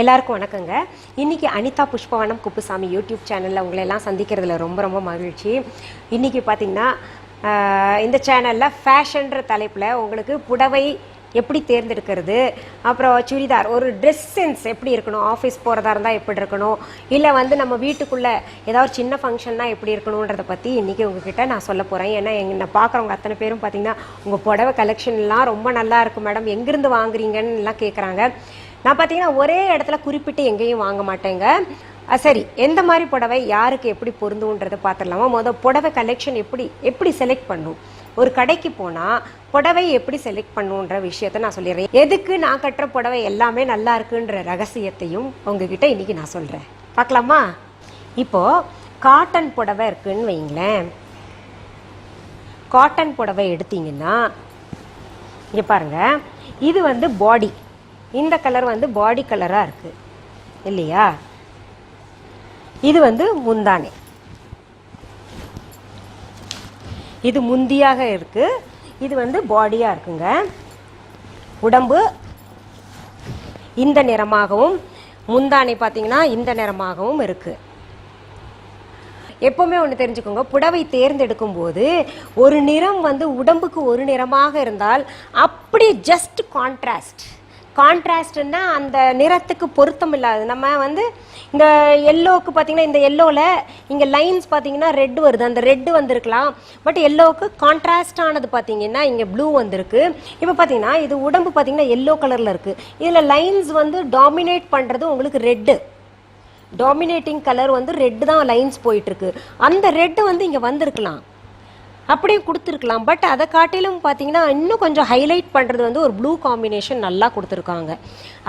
எல்லாருக்கும் வணக்கங்க. இன்னைக்கு அனிதா புஷ்பவனம் குப்புசாமி யூடியூப் சேனலில் உங்களை எல்லாம் சந்திக்கிறதுல ரொம்ப ரொம்ப மகிழ்ச்சி. இன்றைக்கி பார்த்தீங்கன்னா இந்த சேனலில் ஃபேஷன்ற தலைப்பில் உங்களுக்கு புடவை எப்படி தேர்ந்தெடுக்கிறது அப்புறம் சுடிதார் ஒரு ட்ரெஸ் சென்ஸ் எப்படி இருக்கணும் ஆஃபீஸ் போகிறதா இருந்தால் எப்படி இருக்கணும் இல்லை வந்து நம்ம வீட்டுக்குள்ளே ஏதாவது சின்ன ஃபங்க்ஷன்னா எப்படி இருக்கணுன்றதை பற்றி இன்றைக்கி உங்ககிட்ட நான் சொல்ல போகிறேன் ஏன்னா என்னை பார்க்குறவங்க அத்தனை பேரும் பார்த்திங்கன்னா உங்கள் புடவை கலெக்ஷன்லாம் ரொம்ப நல்லா இருக்கும் மேடம். எங்கேருந்து வாங்குறீங்கன்னு எல்லாம் கேட்குறாங்க நான் பார்த்தீங்கன்னா ஒரே இடத்துல குறிப்பிட்டு எங்கேயும் வாங்க மாட்டேங்க. சரி எந்த மாதிரி புடவை யாருக்கு எப்படி பொருந்துன்றதை பார்த்துடலாமா மொதல் புடவை கலெக்ஷன் எப்படி எப்படி செலக்ட் பண்ணும்? ஒரு கடைக்கு போனால் புடவை எப்படி செலக்ட் பண்ணுன்ற விஷயத்த நான் சொல்லிடுறேன். எதுக்கு நான் கட்டுற புடவை எல்லாமே நல்லா இருக்குன்ற ரகசியத்தையும் உங்ககிட்ட இன்னைக்கு நான் சொல்கிறேன் பார்க்கலாமா இப்போது காட்டன் புடவை இருக்குன்னு வைங்களேன் காட்டன் புடவை எடுத்தீங்கன்னா இங்கே பாருங்கள் இது வந்து பாடி இந்த கலர் வந்து பாடி கலராக இருக்குது இல்லையா? இது வந்து முந்தானை இது முந்தியாக இருக்குது இது வந்து பாடியாக இருக்குங்க. உடம்பு இந்த நிறமாகவும் முந்தானை பார்த்தீங்கன்னா இந்த நிறமாகவும் இருக்குது எப்போவுமே ஒன்று தெரிஞ்சுக்கோங்க புடவை தேர்ந்தெடுக்கும் போது ஒரு நிறம் வந்து உடம்புக்கு ஒரு நிறமாக இருந்தால் அப்படி ஜஸ்ட் கான்ட்ராஸ்ட் கான்ட்ராஸ்ட்னா அந்த நிறத்துக்கு பொருத்தம் இல்லாது. நம்ம வந்து இந்த எல்லோவுக்கு பார்த்தீங்கன்னா இந்த எல்லோவில் இங்கே லைன்ஸ் பார்த்தீங்கன்னா ரெட் வருது. அந்த ரெட்டு வந்திருக்கலாம். பட் எல்லோவுக்கு கான்ட்ராஸ்ட் ஆனது பார்த்தீங்கன்னா இங்கே ப்ளூ வந்திருக்கு. இப்போ பார்த்தீங்கன்னா இது உடம்பு பார்த்தீங்கன்னா எல்லோ கலரில் இருக்குது இதில் லைன்ஸ் வந்து டாமினேட் பண்ணுறது உங்களுக்கு ரெட்டு டாமினேட்டிங் கலர் வந்து ரெட் தான் லைன்ஸ் போயிட்டுருக்கு அந்த ரெட் வந்து இங்கே வந்திருக்கலாம். அப்படியே கொடுத்துருக்கலாம். பட் அதை காட்டிலும் பார்த்தீங்கன்னா இன்னும் கொஞ்சம் ஹைலைட் பண்ணுறது வந்து ஒரு ப்ளூ காம்பினேஷன் நல்லா கொடுத்துருக்காங்க.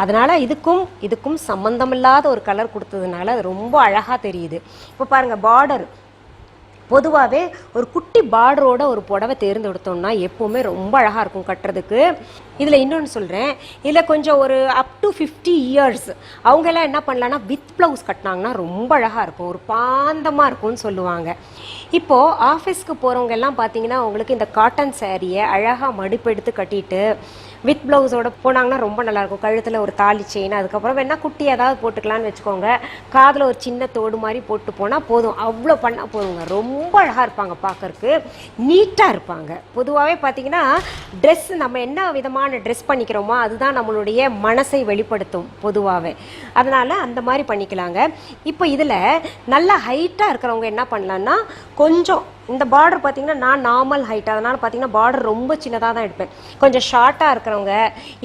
அதனால் இதுக்கும் இதுக்கும் சம்மந்தமில்லாத ஒரு கலர் கொடுத்ததுனால அது ரொம்ப அழகாக தெரியுது. இப்போ பாருங்கள் பார்டர் பொதுவாகவே ஒரு குட்டி பார்டரோட ஒரு புடவை தேர்ந்தெடுத்தோம்னா எப்போவுமே ரொம்ப அழகாக இருக்கும் கட்டுறதுக்கு. இதில் இன்னொன்று சொல்கிறேன் இதில் கொஞ்சம் ஒரு அப் டு ஃபிஃப்டி இயர்ஸ் அவங்கெல்லாம் என்ன பண்ணலான்னா வித் ப்ளவுஸ் கட்டினாங்கன்னா ரொம்ப அழகாக இருக்கும். ஒரு பாந்தமாக இருக்கும்னு சொல்லுவாங்க. இப்போது ஆஃபீஸ்க்கு போகிறவங்க எல்லாம் பார்த்தீங்கன்னா அவங்களுக்கு இந்த காட்டன் சேரீயை அழகாக மடிப்பெடுத்து கட்டிட்டு வித் ப்ளவுஸோட போனாங்கன்னா ரொம்ப நல்லாயிருக்கும். கழுத்தில் ஒரு தாலி செயின் அதுக்கப்புறம் வேணால் குட்டி ஏதாவது போட்டுக்கலான்னு வச்சுக்கோங்க. காதில் ஒரு சின்ன தோடு மாதிரி போட்டு போனால் போதும். அவ்வளோ பண்ணால் போதுங்க. ரொம்ப அழகாக இருப்பாங்க பார்க்கறக்கு நீட்டாக இருப்பாங்க. பொதுவாகவே பார்த்தீங்கன்னா ட்ரெஸ் நம்ம என்ன விதமான ட்ரெஸ் பண்ணிக்கிறோமோ அதுதான் நம்மளுடைய மனசை வெளிப்படுத்தும் பொதுவாகவே அதனால் அந்த மாதிரி பண்ணிக்கலாங்க. இப்போ இதில் நல்லா ஹைட்டாக இருக்கிறவங்க என்ன பண்ணலான்னா கொஞ்சம் இந்த பார்டர் பார்த்தீங்கன்னா நான் நார்மல் ஹைட் அதனால் பார்த்தீங்கன்னா பார்டர் ரொம்ப சின்னதாக தான் எடுப்பேன். கொஞ்சம் ஷார்ட்டாக இருக்கிறவங்க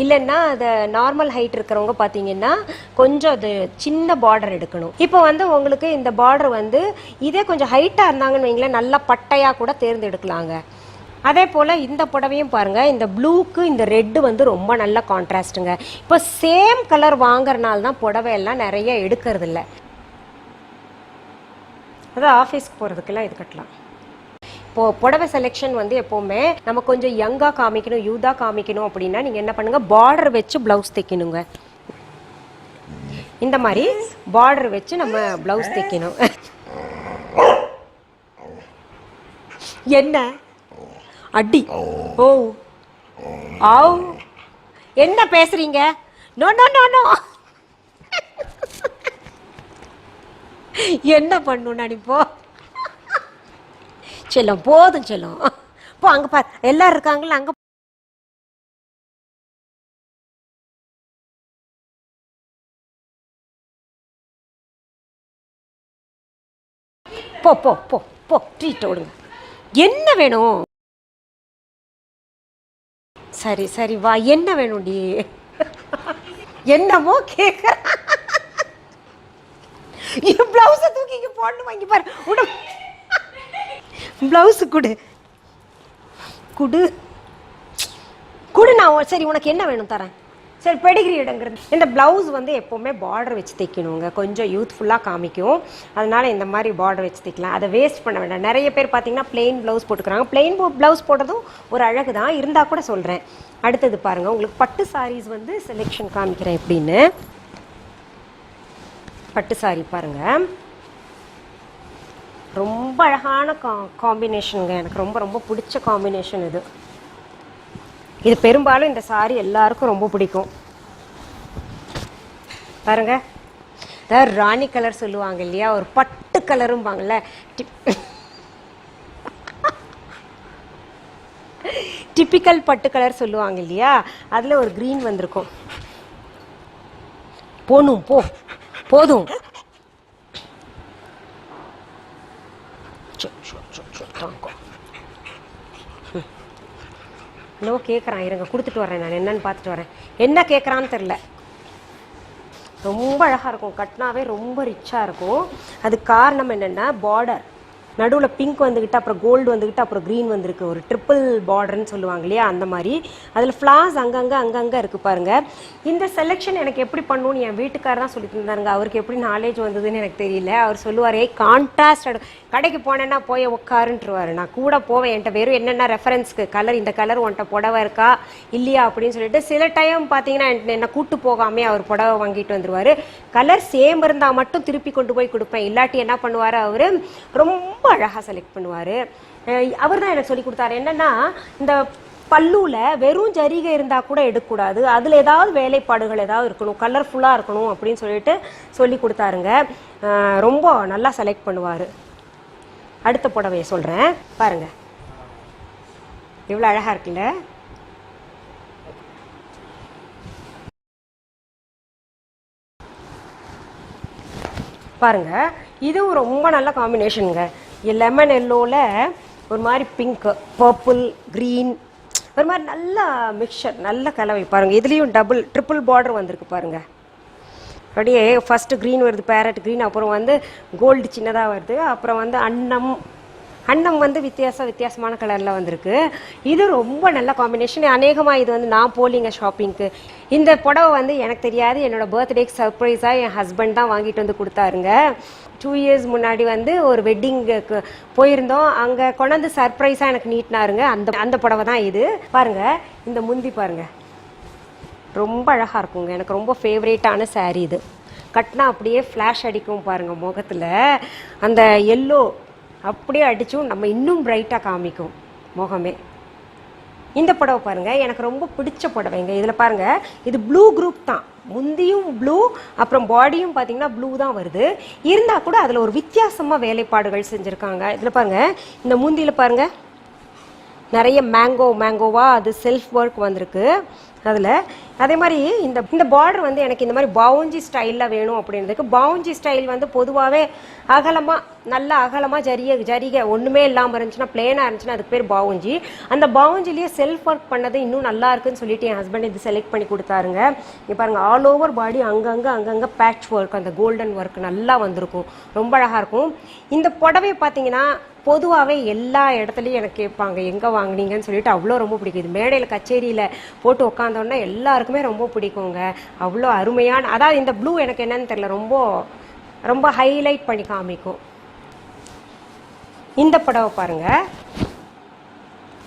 இல்லைன்னா அது நார்மல் ஹைட் இருக்கிறவங்க பார்த்தீங்கன்னா கொஞ்சம் அது சின்ன பார்டர் எடுக்கணும். இப்போ வந்து உங்களுக்கு இந்த பார்டர் வந்து இதே கொஞ்சம் ஹைட்டாக இருந்தாங்கன்னு வைங்களேன் நல்லா பட்டையாக கூட தேர்ந்தெடுக்கலாங்க. அதே போல் இந்த புடவையும் பாருங்கள் இந்த ப்ளூக்கு இந்த ரெட்டு வந்து ரொம்ப நல்ல கான்ட்ராஸ்ட்டுங்க இப்போ சேம் கலர் வாங்குறனால தான் புடவையெல்லாம் நிறைய எடுக்கிறது இல்லை அதான் ஆஃபீஸ்க்கு போகிறதுக்கெல்லாம் இது கட்டலாம். இப்போ புடவை செலெக்ஷன் வந்து எப்போவுமே நம்ம கொஞ்சம் யங்காக காமிக்கணும் யூதாக காமிக்கணும் அப்படின்னா நீங்கள் என்ன பண்ணுங்க? பார்டர் வச்சு ப்ளவுஸ் தைக்கணுங்க. இந்த மாதிரி பார்டர் வச்சு நம்ம ப்ளவுஸ் தைக்கணும். என்ன? அடி. ஓ. ஆவ். என்ன பேசுறீங்க? No no no no. என்ன பண்ணும் நினைப்போ செல்லம் போதும் செல்லம். போ அங்க பார். எல்லாரும் இருக்காங்களா அங்க போ போ போ போ ட்ரீட் விடுங்க என்ன வேணும்? சரி சரி வா. என்ன வேணும்டி? என்னமோ கேட்க என் ப்ளவுஸை தூக்கி போடணும்? வாங்கி பாரு. உடம்பு ப்ளவுஸு கொடு. குடு. குடு நான் சரி உனக்கு என்ன வேணும் தரேன். சரி பெடிகிரி இடங்கிறது இந்த ப்ளவுஸ் வந்து எப்போவுமே பார்டர் வச்சு தைக்கணுங்க. கொஞ்சம் யூத்ஃபுல்லாக காமிக்கும். அதனால் இந்த மாதிரி பார்டர் வச்சு தைக்கலாம். அதை வேஸ்ட் பண்ண வேண்டாம். நிறைய பேர் பார்த்தீங்கன்னா பிளெயின் ப்ளவுஸ் போட்டுக்கிறாங்க. பிளெயின் ப்ளவுஸ் போடுறதும் ஒரு அழகு தான் இருந்தால் கூட சொல்கிறேன் அடுத்தது பாருங்கள் உங்களுக்கு பட்டு சாரீஸ் வந்து செலெக்ஷன் காமிக்கிறேன் எப்படின்னு. பட்டு சாரி பாருங்கள் ரொம்ப ரொம்ப அழகான கா காம்பினேஷனுங்க எனக்கு ரொம்ப ரொம்ப பிடிச்ச காம்பினேஷன் இது. இது பெரும்பாலும் இந்த சாரி எல்லாருக்கும் ரொம்ப பிடிக்கும். பாருங்க. அதாவது ராணி கலர் சொல்லுவாங்க இல்லையா? ஒரு பட்டு கலரும்பாங்கல்ல டிப்பிக்கல் பட்டு கலர் சொல்லுவாங்க இல்லையா? அதில் ஒரு க்ரீன் வந்திருக்கும். போகணும் போ. போதும். என்னவோ கேட்குறான் இருங்க கொடுத்துட்டு வரேன் நான் என்னன்னு பார்த்துட்டு வரேன் என்ன கேட்குறான்னு தெரில ரொம்ப அழகாக இருக்கும் கட்னாவே ரொம்ப ரிச்சாக இருக்கும் அது காரணம் என்னென்னா பார்டர் நடுவில் பிங்க் வந்துக்கிட்டு அப்புறம் கோல்டு வந்துக்கிட்டு அப்புறம் க்ரீன் வந்திருக்கு. ஒரு ட்ரிப்பிள் பார்டர்னு சொல்லுவாங்க இல்லையா அந்த மாதிரி. அதில் ஃப்ளார்ஸ் அங்கங்கே அங்கங்கே இருக்குது பாருங்கள் இந்த செலெக்ஷன் எனக்கு எப்படி பண்ணணும்னு என் வீட்டுக்காரர் தான் சொல்லி தந்தாருங்க அவருக்கு எப்படி நாலேஜ் வந்ததுன்னு எனக்கு தெரியல. அவர் சொல்லுவார் ஏ கான்ட்ராஸ்ட் கடைக்கு போனேன்னா போய் உட்காருன்ட்டுருவாரு நான் கூட போவேன். என்கிட்ட வெறும் என்னென்ன ரெஃபரன்ஸ்க்கு கலர் இந்த கலர் உன்ட்ட புடவை இருக்கா இல்லையா அப்படின்னு சொல்லிட்டு சில டைம் பார்த்தீங்கன்னா என்கிட்ட என்ன கூட்டு போகாமே அவர் புடவை வாங்கிட்டு வந்துருவார். கலர் சேம் இருந்தால் மட்டும் திருப்பி கொண்டு போய் கொடுப்பேன். இல்லாட்டி என்ன பண்ணுவார் அவர்? ரொம்ப அழகாக செலக்ட் பண்ணுவார். அவர் தான் எனக்கு சொல்லி கொடுத்தாரு. என்னன்னா இந்த பல்லுவில் வெறும் ஜரிகை இருந்தால் கூட எடுக்கக்கூடாது. அதில் ஏதாவது வேலைப்பாடுகள் ஏதாவது இருக்கணும். கலர்ஃபுல்லாக இருக்கணும் அப்படின்னு சொல்லிட்டு சொல்லி கொடுத்தாருங்க. ரொம்ப நல்லா செலக்ட் பண்ணுவார். அடுத்த புடவையை சொல்கிறேன் பாருங்க. இவ்வளோ அழகாக இருக்குல்ல? பாருங்க. இதுவும் ரொம்ப நல்ல காம்பினேஷனுங்க லெமன் எல்லோவில் ஒரு மாதிரி பிங்க் பர்பிள் க்ரீன் ஒரு மாதிரி நல்ல மிக்சர் நல்ல கலவை பாருங்க. இதுலேயும் டபுள் ட்ரிப்புள் பார்டர் வந்திருக்கு பாருங்க. அப்படியே ஃபர்ஸ்ட் க்ரீன் வருது பேரட் க்ரீன் அப்புறம் வந்து கோல்டு சின்னதாக வருது அப்புறம் வந்து அன்னம் அன்னம் வந்து வித்தியாச வித்தியாசமான கலரில் வந்திருக்கு. இது ரொம்ப நல்ல காம்பினேஷன் அநேகமாக இது வந்து நான் போலிங்க ஷாப்பிங்க்கு இந்த புடவை வந்து எனக்கு தெரியாது. என்னோட பர்த்டேக்கு சர்ப்ரைஸாக என் ஹஸ்பண்ட் தான் வாங்கிட்டு வந்து கொடுத்தாருங்க. டூ இயர்ஸ் முன்னாடி வந்து ஒரு வெட்டிங்குக்கு போயிருந்தோம். அங்கே கொண்டாந்து சர்ப்ரைஸாக எனக்கு நீட்டினாருங்க. அந்த அந்த புடவை தான் இது. பாருங்கள் இந்த முந்தி பாருங்க. ரொம்ப அழகாக இருக்குங்க. எனக்கு ரொம்ப ஃபேவரேட்டான சேரீ இது. கட்டினா அப்படியே ஃப்ளாஷ் அடிக்கும் பாருங்கள் முகத்தில். அந்த எல்லோ அப்படியே அடித்தும் நம்ம இன்னும் பிரைட்டாக காமிக்கும் முகமே. இந்த புடவை பாருங்கள் எனக்கு ரொம்ப பிடிச்ச புடவைங்க இதில் பாருங்கள் இது ப்ளூ குரூப் தான். முந்தியும் ப்ளூ அப்புறம் பாடியும் பார்த்தீங்கன்னா ப்ளூ தான் வருது. இருந்தால் கூட அதில் ஒரு வித்தியாசமாக வேலைப்பாடுகள் செஞ்சுருக்காங்க. இதில் பாருங்கள் இந்த முந்தியில் பாருங்கள் நிறைய மேங்கோ மேங்கோவாக அது செல்ஃப் ஒர்க் வந்திருக்கு. அதில் அதே மாதிரி இந்த இந்த பார்டர் வந்து எனக்கு இந்த மாதிரி பவுஞ்சி ஸ்டைலில் வேணும் அப்படின்றதுக்கு பவுஞ்சி ஸ்டைல் வந்து பொதுவாகவே அகலமாக நல்ல அகலமாக ஜரிய ஜரிக ஒன்றுமே இல்லாமல் இருந்துச்சுன்னா பிளேனாக இருந்துச்சுன்னா அதுக்கு பேர் பவுஞ்சி அந்த பவுஞ்சிலேயே செல்ஃப் ஒர்க் பண்ணது இன்னும் நல்லா இருக்குன்னு சொல்லிட்டு என் ஹஸ்பண்ட் இது செலக்ட் பண்ணி கொடுத்தாருங்க. இங்கே பாருங்க ஆல் ஓவர் பாடி அங்கங்கே அங்கங்கே பேட்ச் ஒர்க் அந்த கோல்டன் ஒர்க் நல்லா வந்திருக்கும். ரொம்ப அழகாக இருக்கும். இந்த புடவை பார்த்தீங்கன்னா பொதுவாகவே எல்லா இடத்துலையும் எனக்கு கேட்பாங்க எங்கே வாங்கினீங்கன்னு சொல்லிட்டு அவ்வளோ ரொம்ப பிடிக்குது மேடையில் கச்சேரியில் போட்டு உட்காந்தோன்னா எல்லாருக்கும் ரொம்ப பிடிக்குங்க. அவ்வளோ அருமையான அதாவது இந்த ப்ளூ எனக்கு என்னன்னு தெரியல ரொம்ப ரொம்ப ஹைலைட் பண்ணி காமிக்கும். இந்த புடவை பாருங்க.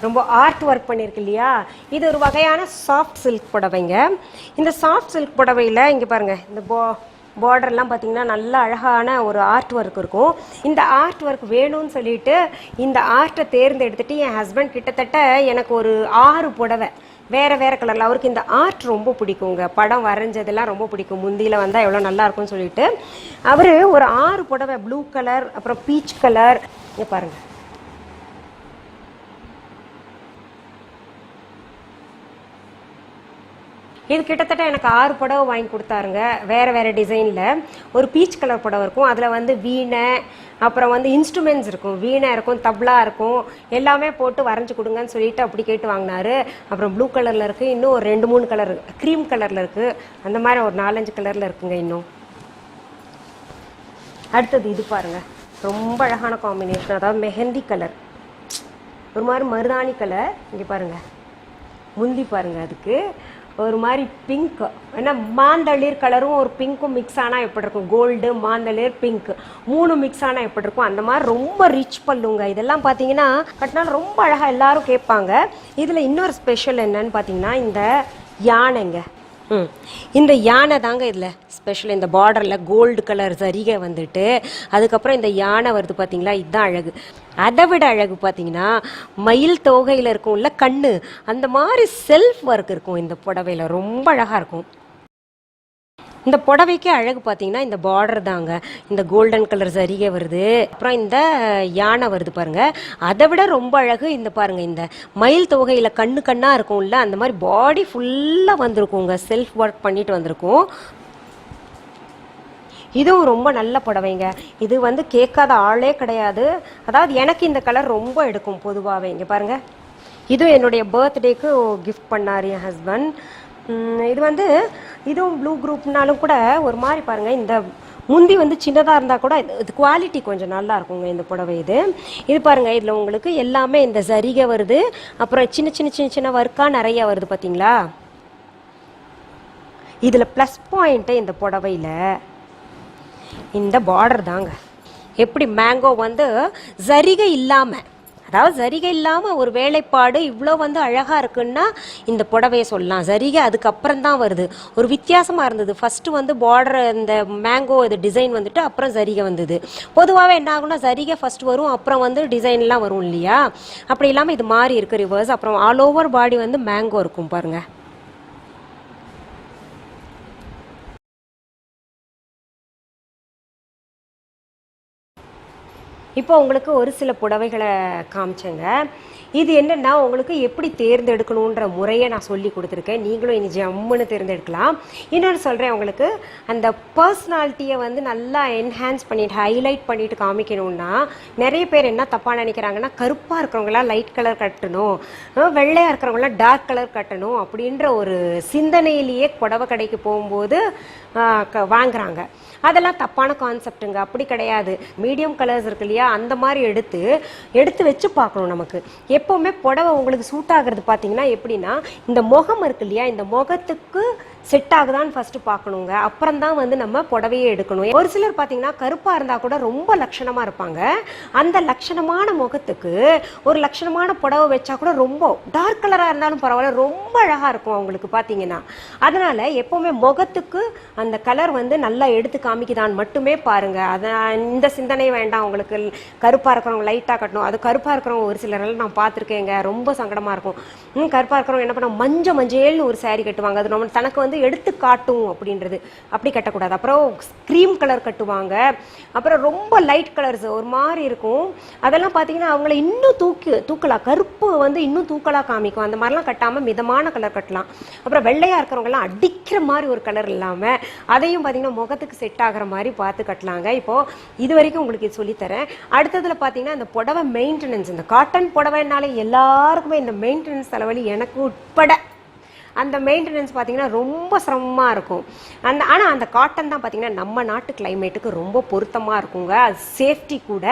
ரொம்ப ஆர்ட் ஒர்க் பண்ணியிருக்கு இல்லையா? இது ஒரு வகையான சாஃப்ட் சில்க் புடவைங்க. இந்த சாஃப்ட் சில்க் புடவையில் இங்கே பாருங்க இந்த போ பார்டர்லாம் பார்த்தீங்கன்னா நல்ல அழகான ஒரு ஆர்ட் ஒர்க் இருக்கும். இந்த ஆர்ட் ஒர்க் வேணும்னு சொல்லிட்டு இந்த ஆர்ட்டை தேர்ந்தெடுத்துட்டு என் ஹஸ்பண்ட் கிட்டத்தட்ட எனக்கு ஒரு ஆறு புடவை வேறு வேறு கலரில் அவருக்கு இந்த ஆர்ட் ரொம்ப பிடிக்குங்க. படம் வரைஞ்சதெல்லாம் ரொம்ப பிடிக்கும். முந்தியில் வந்தால் எவ்வளோ நல்லா இருக்கும்னு சொல்லிட்டு. அவர் ஒரு ஆறு புடவை ப்ளூ கலர் அப்புறம் பீச் கலர் இங்கே இது கிட்டத்தட்ட எனக்கு ஆறு புடவை வாங்கி கொடுத்தாருங்க. வேறு வேறு டிசைனில். ஒரு பீச் கலர் புடவை இருக்கும். அதில் வந்து வீணை அப்புறம் வந்து இன்ஸ்ட்ருமெண்ட்ஸ் இருக்கும். வீணை இருக்கும் தப்லா இருக்கும். எல்லாமே போட்டு வரைஞ்சி கொடுங்கன்னு சொல்லிட்டு அப்படி கேட்டு வாங்கினாரு. அப்புறம் ப்ளூ கலரில் இருக்குது இன்னும் ஒரு ரெண்டு மூணு கலர் க்ரீம் கலரில் இருக்குது அந்த மாதிரி ஒரு நாலஞ்சு கலரில் இருக்குங்க இன்னும். அடுத்தது இது பாருங்க. ரொம்ப அழகான காம்பினேஷன் அதாவது மெஹந்தி கலர் ஒரு மாதிரி மருதாணி கலர் இங்கே பாருங்க. முந்தி பாருங்க அதுக்கு. ஒரு மாதிரி பிங்க் ஏன்னா மாந்தளிர் கலரும் ஒரு பிங்க்கும் மிக்ஸ் ஆனால் எப்படி இருக்கும்? கோல்டு மாந்தளிர் பிங்க் மூணு மிக்ஸ் ஆனால் எப்படி இருக்கும்? அந்த மாதிரி ரொம்ப ரிச் பல்லுங்க. இதெல்லாம் பார்த்தீங்கன்னா கட்டினாலும் ரொம்ப அழகாக எல்லாரும் கேட்பாங்க. இதில் இன்னொரு ஸ்பெஷல் என்னன்னு பார்த்தீங்கன்னா இந்த யானைங்க. இந்த யானை தாங்க இதில் ஸ்பெஷல் இந்த பார்டரில் கோல்டு கலர் சரிகை வந்துட்டு அதுக்கப்புறம் இந்த யானை வருது பார்த்தீங்களா இதுதான் அழகு. அதை விட அழகு பார்த்தீங்கன்னா மயில் தோகையில் இருக்கும்ல கண்ணு அந்த மாதிரி செல்ஃப் ஒர்க் இருக்கும் இந்த புடவையில் ரொம்ப அழகாக இருக்கும். இந்த புடவைக்கு அழகு பார்த்தீங்கன்னா இந்த பார்டர் தாங்க. இந்த கோல்டன் கலர் சரிகை வருது. அப்புறம் இந்த யானை வருது பாருங்க. அதை விட ரொம்ப அழகு இந்த பாருங்க. இந்த மயில் தொகையில் கண்ணு கண்ணா இருக்கும்ல அந்த மாதிரி பாடி ஃபுல்லாக வந்திருக்குங்க. செல்ஃப் ஒர்க் பண்ணிட்டு வந்திருக்கும். இதுவும் ரொம்ப நல்ல புடவைங்க. இது வந்து கேட்காத ஆளே கிடையாது. அதாவது எனக்கு இந்த கலர் ரொம்ப எடுக்கும் பொதுவாகவே இங்கே பாருங்க. இதுவும் என்னுடைய பர்த்டேக்கு கிஃப்ட் பண்ணார் என் ஹஸ்பண்ட் இது வந்து இதுவும் ப்ளூ குரூப்னாலும் கூட ஒரு மாதிரி பாருங்கள் இந்த முந்தி வந்து சின்னதாக இருந்தால் கூட இது- குவாலிட்டி கொஞ்சம் நல்லா இருக்குங்க இந்த புடவை இது. இது பாருங்கள் இதில் உங்களுக்கு எல்லாமே இந்த சரிகை வருது. அப்புறம் சின்ன சின்ன சின்ன சின்ன ஒர்க்காக நிறைய வருது பார்த்தீங்களா இதில் ப்ளஸ் பாயிண்ட்டு இந்த புடவையில் இந்த பார்டர் தாங்க. எப்படி மேங்கோ வந்து சரிகை இல்லாமல் அதாவது சரிகை இல்லாமல் ஒரு வேலைப்பாடு இவ்வளோ வந்து அழகாக இருக்குன்னா இந்த புடவையை சொல்லலாம். சரிகை அதுக்கப்புறம் தான் வருது. ஒரு வித்தியாசமாக இருந்தது. ஃபஸ்ட்டு வந்து பார்டர் இந்த மேங்கோ இது டிசைன் வந்துட்டு அப்புறம் சரிகை வந்தது. பொதுவாகவே என்ன ஆகும்னா சரிகை ஃபஸ்ட் வரும் அப்புறம் வந்து டிசைன்லாம் வரும் இல்லையா? அப்படி இல்லாமல் இது மாறி இருக்குது ரிவர்ஸ் அப்புறம் ஆல் ஓவர் பாடி வந்து மேங்கோ இருக்கும் பாருங்கள் இப்போ உங்களுக்கு ஒரு சில புடவைகளை காமிச்சேங்க. இது என்னென்னா உங்களுக்கு எப்படி தேர்ந்தெடுக்கணுன்ற முறையை நான் சொல்லி கொடுத்துருக்கேன். நீங்களும் இனி ஜம்முன்னு தேர்ந்தெடுக்கலாம். இன்னொன்று சொல்கிறேன் உங்களுக்கு அந்த பர்சனாலிட்டியை வந்து நல்லா என்ஹான்ஸ் பண்ணிட்டு ஹைலைட் பண்ணிட்டு காமிக்கணும்னா நிறைய பேர் என்ன தப்பாக நினைக்கிறாங்கன்னா கருப்பாக இருக்கிறவங்களாம் லைட் கலர் கட்டணும் வெள்ளையாக இருக்கிறவங்களாம் டார்க் கலர் கட்டணும் அப்படின்ற ஒரு சிந்தனையிலேயே புடவை கடைக்கு போகும்போது க- வாங்குறாங்க. அதெல்லாம் தப்பான கான்செப்ட்டுங்க அப்படி கிடையாது. மீடியம் கலர்ஸ் இருக்கு இல்லையா? அந்த மாதிரி எடுத்து எடுத்து வச்சு பார்க்கணும் நமக்கு. எப்போவுமே புடவை உங்களுக்கு சூட் ஆகுறது பார்த்தீங்கன்னா எப்படின்னா இந்த முகம் இருக்கு இல்லையா இந்த முகத்துக்கு செட் ஆகுதான்னு ஃபர்ஸ்ட் பார்க்கணுங்க. அப்புறம் தான் வந்து நம்ம புடவையே எடுக்கணும். ஒரு சிலர் பார்த்தீங்கன்னா கருப்பாக இருந்தால் கூட ரொம்ப லட்சணமாக இருப்பாங்க. அந்த லட்சணமான முகத்துக்கு ஒரு லட்சணமான புடவை வச்சா கூட ரொம்ப டார்க் கலராக இருந்தாலும் பரவாயில்ல ரொம்ப அழகாக இருக்கும் அவங்களுக்கு பார்த்தீங்கன்னா. அதனால எப்போவுமே முகத்துக்கு அந்த கலர் வந்து நல்லா எடுத்து காமிக்குதான்னு மட்டுமே பாருங்க. அதை இந்த சிந்தனை வேண்டாம் உங்களுக்கு கருப்பாக இருக்கிறவங்க லைட்டாக கட்டணும். அது கருப்பாக இருக்கிறவங்க ஒரு சிலரெல்லாம் நான் பார்த்துருக்கேங்க. ரொம்ப சங்கடமாக இருக்கும். ம் கருப்பாக இருக்கிறவங்க என்ன பண்ண மஞ்ச மஞ்சள்னு ஒரு சாரி கட்டுவாங்க. அது நம்ம தனக்கு வந்து எடுத்து காட்டும் அப்படின்றது. அப்படி கட்டக்கூடாது. அப்புறம் க்ரீம் கலர் கட்டுவாங்க. அப்புறம் ரொம்ப லைட் கலர்ஸ் ஒரு மாதிரி இருக்கும். அதெல்லாம் பார்த்தீங்கன்னா அவங்கள இன்னும் தூக்கி தூக்கலாம். கருப்பு வந்து இன்னும் தூக்கலாக காமிக்கும். அந்த மாதிரிலாம் கட்டாமல் மிதமான கலர் கட்டலாம். அப்புறம் வெள்ளையாக இருக்கிறவங்கலாம் அடிக்கிற மாதிரி ஒரு கலர் இல்லாமல் அதையும் பார்த்தீங்கன்னா முகத்துக்கு செட் ஆகிற மாதிரி பார்த்து கட்டலாங்க. இப்போது இது வரைக்கும் உங்களுக்கு சொல்லித்தரேன். அடுத்ததில் பார்த்தீங்கன்னா இந்த புடவை மெயின்டெனன்ஸ் இந்த காட்டன் புடவைனாலே எல்லாருக்குமே இந்த மெயின்டெனன்ஸ் தலைவலி எனக்கு உட்பட. அந்த மெயின்டெனன்ஸ் பார்த்தீங்கன்னா ரொம்ப சிரமமாக இருக்கும். அந்த ஆனால் அந்த காட்டன் தான் பார்த்தீங்கன்னா நம்ம நாட்டு கிளைமேட்டுக்கு ரொம்ப பொருத்தமாக இருக்குங்க. அது சேஃப்டி கூட.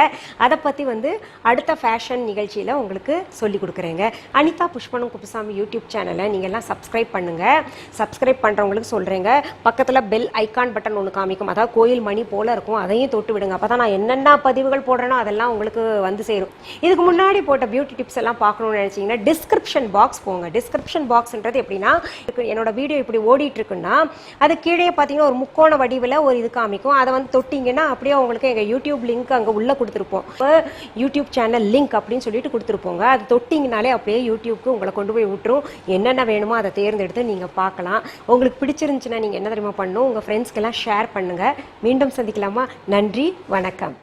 அதை பற்றி வந்து அடுத்த ஃபேஷன் நிகழ்ச்சியில் உங்களுக்கு சொல்லி கொடுக்குறேங்க. அனிதா புஷ்பனும் குப்புசாமி யூடியூப் சேனலை நீங்கள் எல்லாம் சப்ஸ்கிரைப் பண்ணுங்கள் சப்ஸ்கிரைப் பண்ணுறவங்களுக்கு சொல்கிறேங்க பக்கத்தில் பெல் ஐகான் பட்டன் ஒன்று காமிக்கும். அதாவது கோயில் மணி போல் இருக்கும். அதையும் தொட்டு விடுங்க. அப்போ தான் நான் என்னென்ன பதிவுகள் போடுறேனோ அதெல்லாம் உங்களுக்கு வந்து சேரும். இதுக்கு முன்னாடி போட்ட பியூட்டி டிப்ஸ் எல்லாம் பார்க்கணும்னு நினச்சிங்கன்னா டிஸ்கிரிப்ஷன் பாக்ஸ் போங்க. டிஸ்கிரிப்ஷன் பாக்ஸ்ன்றது எப்படின்னா என்னோட வீடியோ இப்படி ஓடிட்டு இருக்குன்னா அது கீழே பார்த்தீங்கன்னா ஒரு முக்கோண வடிவில் ஒரு இது காமிக்கும். அதை வந்து தொட்டிங்கன்னா அப்படியே உங்களுக்கு எங்கள் யூடியூப் லிங்க் அங்கே உள்ளே கொடுத்துருப்போம். இப்போ யூடியூப் சேனல் லிங்க் அப்படின்னு சொல்லிட்டு கொடுத்துருப்போங்க. அது தொட்டிங்கனாலே அப்படியே யூடியூப்க்கு உங்களை கொண்டு போய் விட்டுரும் என்னென்ன வேணுமோ அதை தேர்ந்தெடுத்து நீங்கள் பார்க்கலாம். உங்களுக்கு பிடிச்சிருந்துச்சுன்னா நீங்கள் என்ன தெரியுமா பண்ணணும்? உங்கள் ஃப்ரெண்ட்ஸ்க்கெல்லாம் ஷேர் பண்ணுங்கள் மீண்டும் சந்திக்கலாமா? நன்றி வணக்கம்.